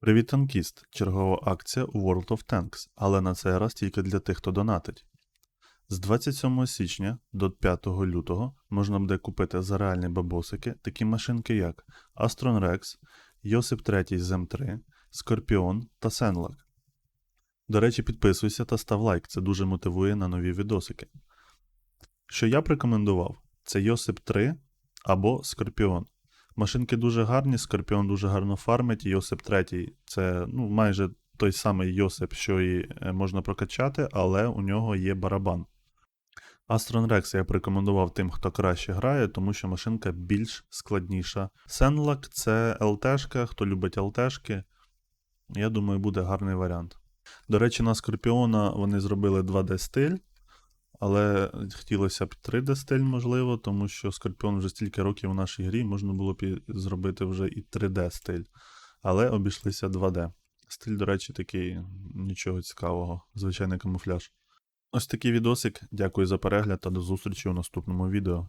Привіт, танкіст! Чергова акція у World of Tanks, але на цей раз тільки для тих, хто донатить. З 27 січня до 5 лютого можна буде купити за реальні бабосики такі машинки, як Astron Rex, Йосип 3 Зем3, Скорпіон та Сенлак. До речі, підписуйся та став лайк, це дуже мотивує на нові відосики. Що я б рекомендував, це Йосип 3 або Скорпіон. Машинки дуже гарні, Скорпіон дуже гарно фармить, Йосип 3 це ну, майже той самий Йосип, що і е, можна прокачати, але у нього є барабан. Astron Rex я б рекомендував тим, хто краще грає, тому що машинка більш складніша. Senlak це ЛТшка, хто любить ЛТшки, я думаю, буде гарний варіант. До речі, на Скорпіона вони зробили 2D стиль, але хотілося б 3D стиль, можливо, тому що Скорпіон вже стільки років у нашій грі, можна було б зробити вже і 3D стиль. Але обійшлися 2D. Стиль, до речі, такий нічого цікавого, звичайний камуфляж. Ось такий відосик. Дякую за перегляд та до зустрічі у наступному відео.